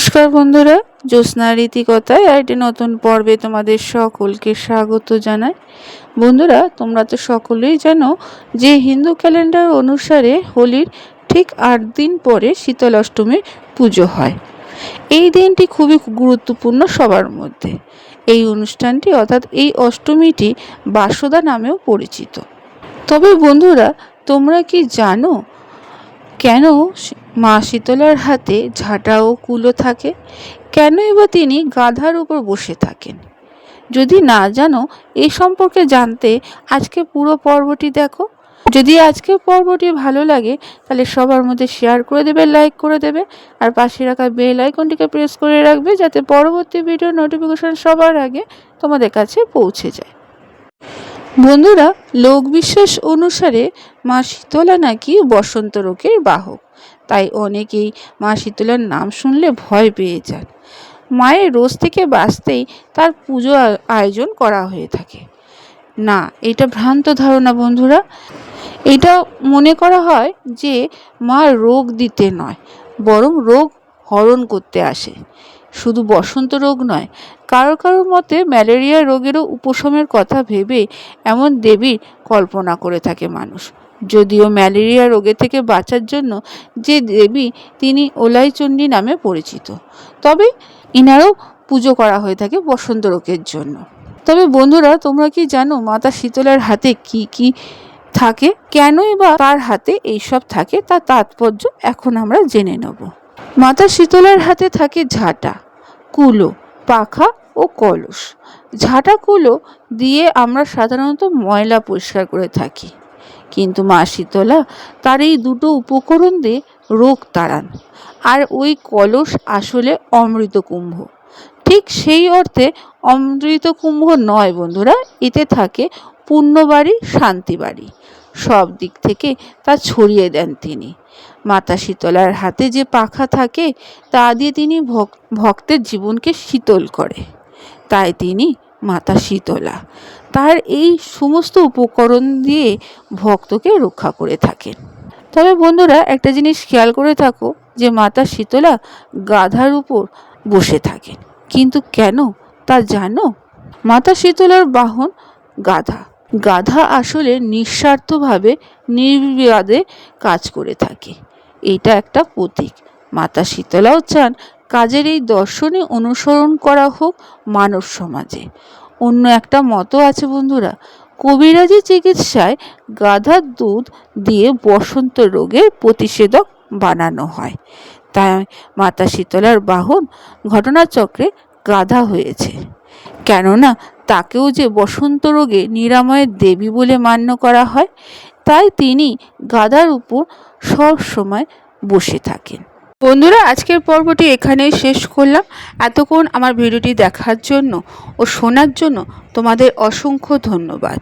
নমস্কার বন্ধুরা, জ্যোৎস্না রীতিকথায় আর একটি নতুন পর্বে তোমাদের সকলকে স্বাগত জানাই। বন্ধুরা, তোমরা তো সকলেই জানো যে হিন্দু ক্যালেন্ডার অনুসারে হোলির ঠিক আট দিন পরে শীতল অষ্টমীর পুজো হয়। এই দিনটি খুবই গুরুত্বপূর্ণ সবার মধ্যে। এই অনুষ্ঠানটি অর্থাৎ এই অষ্টমীটি বাসদা নামেও পরিচিত। তবে বন্ধুরা, তোমরা কি জানো কেন মা শীতলার হাতে ঝাঁটা ও কুলো থাকে, কেনই বা তিনি গাধার উপর বসে থাকেন? যদি না জানো এই সম্পর্কে জানতে আজকে পুরো পর্বটি দেখো। যদি আজকের পর্বটি ভালো লাগে, তাহলে সবার মধ্যে শেয়ার করে দেবে লাইক করে দেবে, আর পাশে রাখা বেল আইকনটিকে প্রেস করে রাখবে, যাতে পরবর্তী ভিডিও নোটিফিকেশন সবার আগে তোমাদের কাছে পৌঁছে যায়। বন্ধুরা লোকবিশ্বাস অনুসারে মা শীতলা নাকি বসন্ত রোগের বাহক। তাই অনেকেই মা শীতলার নাম শুনলে ভয় পেয়ে যান। মায়ের রোজ থেকে বাঁচতেই তার পুজো আয়োজন করা হয়ে থাকে। না, এটা ভ্রান্ত ধারণা বন্ধুরা। এটা মনে করা হয় যে মা রোগ দিতে নয়, বরং রোগ হরণ করতে আসে। শুধু বসন্ত রোগ নয়, কারও কারও মতে ম্যালেরিয়া রোগেরও উপশমের কথা ভেবে এমন দেবীর কল্পনা করে থাকে মানুষ। যদিও ম্যালেরিয়া রোগে থেকে বাঁচার জন্য যে দেবী তিনি ওলাইচণ্ডী নামে পরিচিত। তবে ইনারও পুজো করা হয়ে থাকে বসন্ত রোগের জন্য। তবে বন্ধুরা, তোমরা কি জানো মাতা শীতলার হাতে কি কি থাকে? কেনই বা তার হাতে এইসব থাকে? তার তাৎপর্য এখন আমরা জেনে নেব। মাতা শীতলার হাতে থাকে ঝাঁটা, কুলো, পাখা ও কলস। ঝাঁটা, কুলো দিয়ে আমরা সাধারণত ময়লা পরিষ্কার করে থাকি। কিন্তু মা শীতলা তার এই দুটো উপকরণ দিয়ে রোগ তাড়ান। আর ওই কলস আসলে অমৃত কুম্ভ। ঠিক সেই অর্থে অমৃত কুম্ভ নয় বন্ধুরা, এতে থাকে পুণ্যবাড়ি, শান্তিবাড়ি। সব দিক থেকে তা ছড়িয়ে দেন তিনি। মাতা শীতলার হাতে যে পাখা থাকে, তা দিয়ে তিনি ভক্তের জীবনকে শীতল করে। তাই তিনি মাতা শীতলা। তার এই সমস্ত উপকরণ দিয়ে ভক্তকে রক্ষা করে থাকেন। তবে বন্ধুরা, একটা জিনিস খেয়াল করে থাকো যে মাতা শীতলা গাধার উপর বসে থাকেন। কিন্তু কেন তা জানো? মাতা শীতলার বাহন গাধা। গাধা আসলে নিঃস্বার্থভাবে, নির্বিবাদে কাজ করে থাকে। এটা একটা প্রতীক। মাতা শীতলাও চান কাজের এই দর্শনে অনুসরণ করা হোক মানব সমাজে। অন্য একটা মতো আছে বন্ধুরা। কবিরাজি চিকিৎসায় গাধার দুধ দিয়ে বসন্ত রোগের প্রতিষেধক বানানো হয়। তাই মাতা শীতলার বাহন ঘটনাচক্রে গাধা হয়েছে। কেননা তাকেও যে বসন্ত রোগে নিরাময়ের দেবী বলে মান্য করা হয়, তাই তিনি গাদার উপর সব সময় বসে থাকেন। বন্ধুরা, আজকের পর্বটি এখানেই শেষ করলাম। এতক্ষণ আমার ভিডিওটি দেখার জন্য ও শোনার জন্য তোমাদের অসংখ্য ধন্যবাদ।